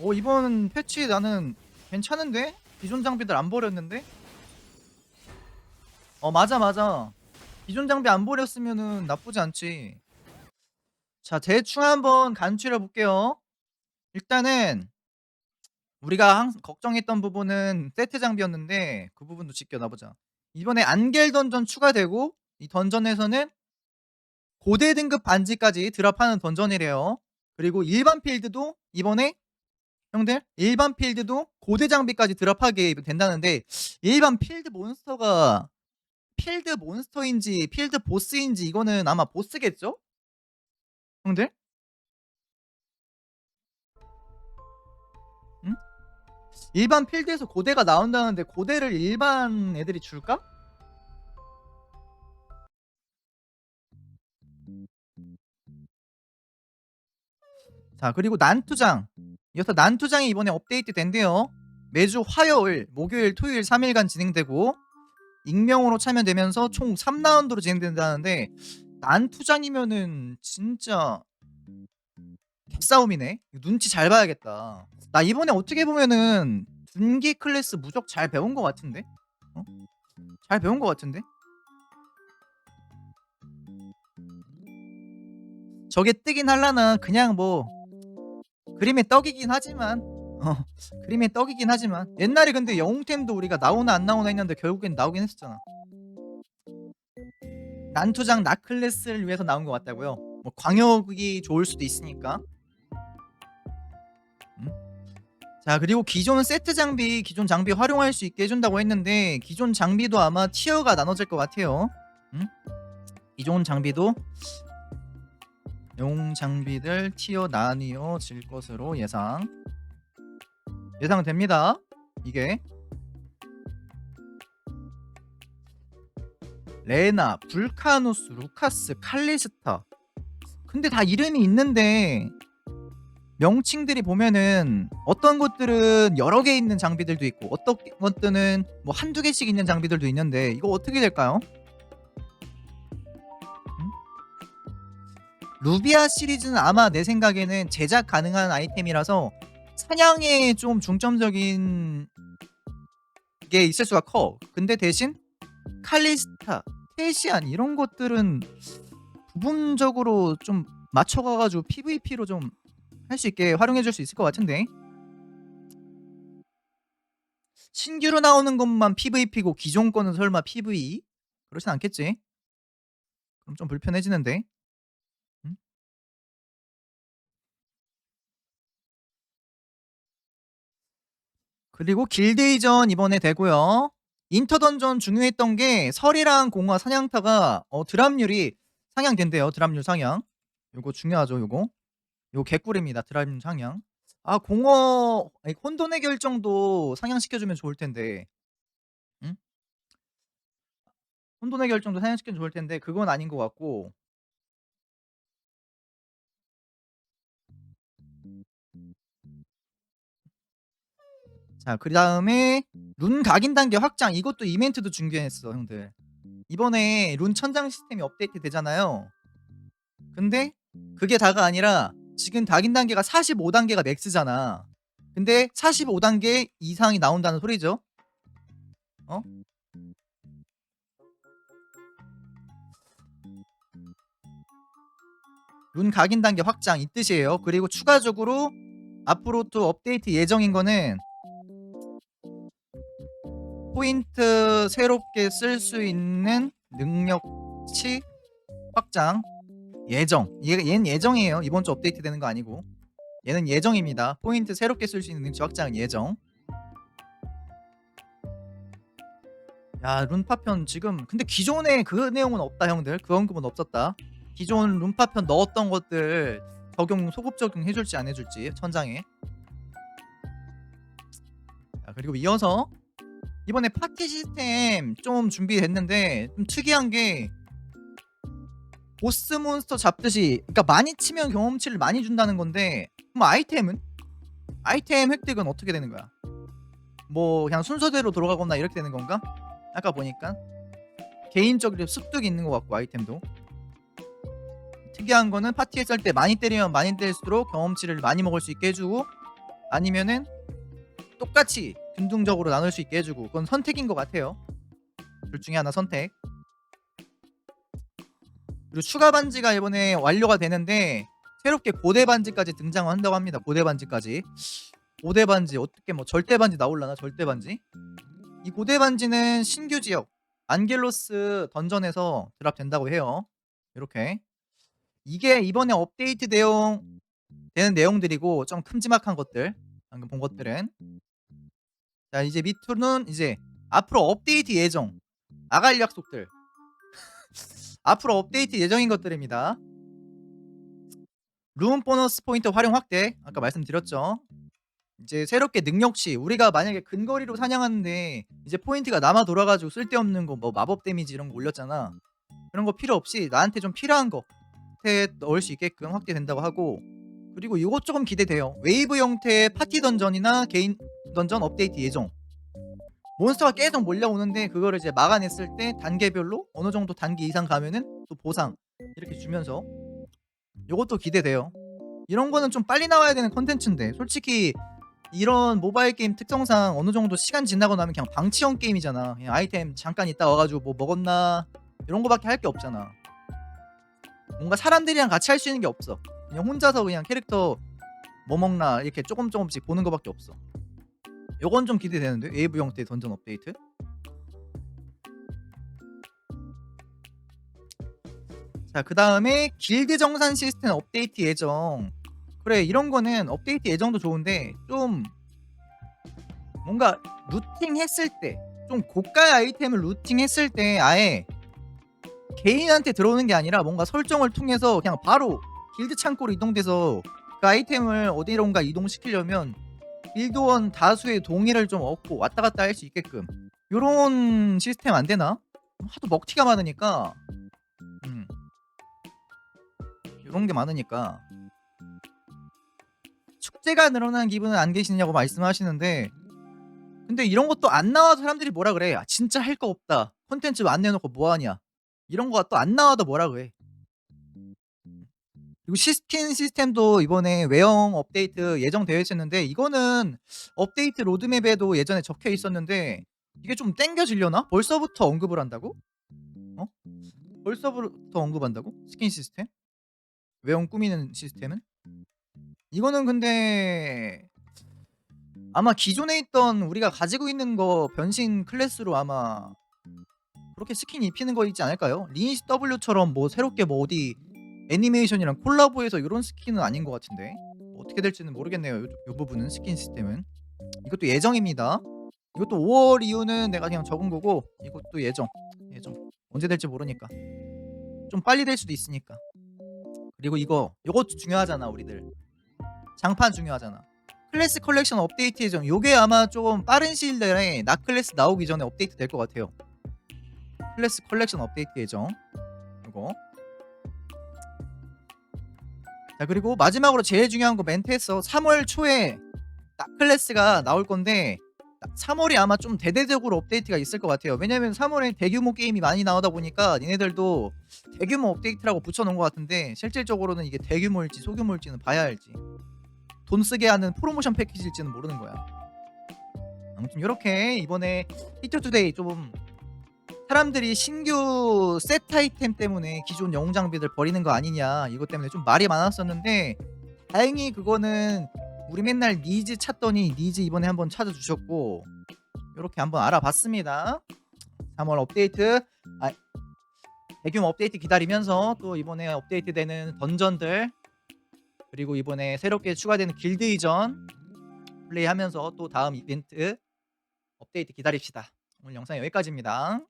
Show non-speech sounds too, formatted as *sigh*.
오 이번 패치 나는 괜찮은데? 기존 장비들 안 버렸는데? 어 맞아 맞아. 기존 장비 안 버렸으면은 나쁘지 않지. 자 대충 한번 간추려 볼게요. 일단은 우리가 항상 걱정했던 부분은 세트 장비였는데 그 부분도 지켜놔보자. 이번에 안겔 던전 추가되고 이 던전에서는 고대 등급 반지까지 드랍하는 던전이래요. 그리고 일반 필드도 이번에 형들 일반 필드도 고대 장비까지 드랍하게 된다는데 일반 필드 몬스터가 필드 몬스터인지 필드 보스인지 이거는 아마 보스겠죠? 형들? 응? 일반 필드에서 고대가 나온다는데 고대를 일반 애들이 줄까? 자 그리고 난투장 이어서 난투장이 이번에 업데이트 된대요. 매주 화요일, 목요일, 토요일 3일간 진행되고 익명으로 참여되면서 총 3라운드로 진행된다는데 난투장이면은 진짜 개싸움이네. 눈치 잘 봐야겠다. 나 이번에 어떻게 보면은 둔기 클래스 무적 잘 배운 것 같은데? 어? 잘 배운 것 같은데? 저게 뜨긴 할라나? 그냥 뭐 그림의 떡이긴 하지만 어 그림의 떡이긴 하지만 옛날에 근데 영웅템도 우리가 나오나 안 나오나 했는데 결국엔 나오긴 했었잖아 난투장 나클래스를 위해서 나온 것 같다고요 뭐 광역이 좋을 수도 있으니까 음? 자 그리고 기존 세트 장비 기존 장비 활용할 수 있게 해준다고 했는데 기존 장비도 아마 티어가 나눠질 것 같아요 음? 기존 장비도 용 장비들 티어 나뉘어 질 것으로 예상. 예상됩니다. 이게 레나, 불카누스, 루카스, 칼리스타. 근데 다 이름이 있는데 명칭들이 보면은 어떤 것들은 여러 개 있는 장비들도 있고 어떤 것들은 뭐 한두 개씩 있는 장비들도 있는데 이거 어떻게 될까요? 루비아 시리즈는 아마 내 생각에는 제작 가능한 아이템이라서 사냥에 좀 중점적인 게 있을 수가 커. 근데 대신 칼리스타, 테시안 이런 것들은 부분적으로 좀 맞춰가가지고 PVP로 좀 할 수 있게 활용해줄 수 있을 것 같은데 신규로 나오는 것만 PVP고 기존 거는 설마 PV? 그렇진 않겠지? 그럼 좀 불편해지는데 그리고 길드이전 이번에 되고요. 인터던전 중요했던 게 설이랑 공화 사냥타가 어, 드랍률이 상향된대요. 드랍률 상향. 요거 중요하죠. 요거. 요거 개꿀입니다. 드랍률 상향. 아 공허 아니, 혼돈의 결정도 상향시켜주면 좋을 텐데. 응? 혼돈의 결정도 상향시켜주면 좋을 텐데 그건 아닌 것 같고. 자, 그 다음에 룬 각인 단계 확장. 이것도 이벤트도 중요했어 형들. 이번에 룬 천장 시스템이 업데이트 되잖아요. 근데 그게 다가 아니라 지금 각인 단계가 45단계가 맥스잖아. 근데 45단계 이상이 나온다는 소리죠? 어? 룬 각인 단계 확장 이 뜻이에요. 그리고 추가적으로 앞으로 또 업데이트 예정인 거는 포인트 새롭게 쓸 수 있는 능력치 확장 예정. 얘, 얘는 예정이에요. 이번 주 업데이트 되는 거 아니고. 얘는 예정입니다. 포인트 새롭게 쓸 수 있는 능력치 확장 예정. 야 룬파편 지금 근데 기존에 그 내용은 없다 형들. 그 언급은 없었다. 기존 룬파편 넣었던 것들 적용 소급 적용 해줄지 안 해줄지 천장에. 자, 그리고 이어서 이번에 파티 시스템 좀 준비됐는데 좀 특이한 게 보스 몬스터 잡듯이 그러니까 많이 치면 경험치를 많이 준다는 건데 그럼 아이템은? 아이템 획득은 어떻게 되는 거야? 뭐 그냥 순서대로 돌아가거나 이렇게 되는 건가? 아까 보니까 개인적으로 습득이 있는 것 같고 아이템도 특이한 거는 파티에 쌀때 많이 때리면 많이 때릴수록 경험치를 많이 먹을 수 있게 해주고 아니면은 똑같이 균등적으로 나눌 수 있게 해주고 그건 선택인 것 같아요. 둘 중에 하나 선택. 그리고 추가 반지가 이번에 완료가 되는데 새롭게 고대 반지까지 등장한다고 합니다. 고대 반지까지. 고대 반지 어떻게 뭐 절대 반지 나올라나 절대 반지? 이 고대 반지는 신규 지역 안겔로스 던전에서 드랍된다고 해요. 이렇게 이게 이번에 업데이트 내용 되는 내용들이고 좀 큼지막한 것들 방금 본 것들은 자 이제 밑으로는 이제 앞으로 업데이트 예정 아갈 약속들 *laughs* 앞으로 업데이트 예정인 것들입니다. 룸 보너스 포인트 활용 확대 아까 말씀드렸죠. 이제 새롭게 능력치 우리가 만약에 근거리로 사냥하는데 이제 포인트가 남아 돌아가지고 쓸데없는 거 뭐 마법 데미지 이런 거 올렸잖아. 그런 거 필요 없이 나한테 좀 필요한 거에 넣을 수 있게끔 확대된다고 하고 그리고 이것 조금 기대돼요. 웨이브 형태의 파티 던전이나 개인 던전 업데이트 예정. 몬스터가 계속 몰려오는데 그거를 이제 막아냈을 때 단계별로 어느 정도 단계 이상 가면은 또 보상 이렇게 주면서 요것도 기대돼요. 이런 거는 좀 빨리 나와야 되는 컨텐츠인데 솔직히 이런 모바일 게임 특성상 어느 정도 시간 지나고 나면 그냥 방치형 게임이잖아. 그냥 아이템 잠깐 있다 와가지고 뭐 먹었나 이런 거밖에 할 게 없잖아. 뭔가 사람들이랑 같이 할 수 있는 게 없어. 그냥 혼자서 그냥 캐릭터 뭐 먹나 이렇게 조금 조금씩 보는 거밖에 없어. 요건 좀 기대되는데 웨이브 형태 던전 업데이트. 자, 그 다음에 길드 정산 시스템 업데이트 예정. 그래, 이런 거는 업데이트 예정도 좋은데 좀 뭔가 루팅 했을 때, 좀 고가의 아이템을 루팅 했을 때 아예 개인한테 들어오는 게 아니라 뭔가 설정을 통해서 그냥 바로 길드 창고로 이동돼서 그 아이템을 어디론가 이동시키려면 길드원 다수의 동의를 좀 얻고 왔다 갔다 할 수 있게끔. 요런 시스템 안 되나? 하도 먹튀가 많으니까. 음. 요런 게 많으니까. 축제가 늘어나는 기분은 안 계시냐고 말씀하시는데 근데 이런 것도 안 나와도 사람들이 뭐라 그래? 아, 진짜 할 거 없다. 콘텐츠 안 내놓고 뭐하냐? 이런 거가 또 안 나와도 뭐라 그래 그리고 시스킨 시스템도 이번에 외형 업데이트 예정되어 있었는데 이거는 업데이트 로드맵에도 예전에 적혀 있었는데 이게 좀 땡겨지려나? 벌써부터 언급을 한다고? 어? 벌써부터 언급한다고? 스킨 시스템? 외형 꾸미는 시스템은? 이거는 근데 아마 기존에 있던 우리가 가지고 있는 거 변신 클래스로 아마 그렇게 스킨 입히는 거 있지 않을까요? 리니시 W처럼 뭐 새롭게 뭐 어디 애니메이션이랑 콜라보해서 이런 스킨은 아닌 것 같은데? 뭐 어떻게 될지는 모르겠네요. 요, 요 부분은 스킨 시스템은. 이것도 예정입니다. 이것도 5월 이후는 내가 그냥 적은 거고 이것도 예정 예정. 언제 될지 모르니까. 좀 빨리 될 수도 있으니까. 그리고 이거 이것도 중요하잖아 우리들. 장판 중요하잖아. 클래스 컬렉션 업데이트 예정. 요게 아마 좀 빠른 시일 내에 나 클래스 나오기 전에 업데이트 될 것 같아요. 클래스 컬렉션 업데이트 예정 자 그리고 마지막으로 제일 중요한 거 멘트했어. 3월 초에 나클래스가 나올 건데 3월이 아마 좀 대대적으로 업데이트가 있을 것 같아요. 왜냐면 3월에 대규모 게임이 많이 나오다 보니까 니네들도 대규모 업데이트라고 붙여놓은 것 같은데 실질적으로는 이게 대규모일지 소규모일지는 봐야 알지. 돈 쓰게 하는 프로모션 패키지일지는 모르는 거야. 아무튼 이렇게 이번에 히트 투데이 좀 사람들이 신규 세트 아이템 때문에 기존 영웅 장비들 버리는 거 아니냐 이것 때문에 좀 말이 많았었는데 다행히 그거는 우리 맨날 니즈 찾더니 니즈 이번에 한번 찾아주셨고 이렇게 한번 알아봤습니다. 3월 업데이트 아, 대규모 업데이트 기다리면서 또 이번에 업데이트되는 던전들 그리고 이번에 새롭게 추가되는 길드 이전 플레이하면서 또 다음 이벤트 업데이트 기다립시다. 오늘 영상 여기까지입니다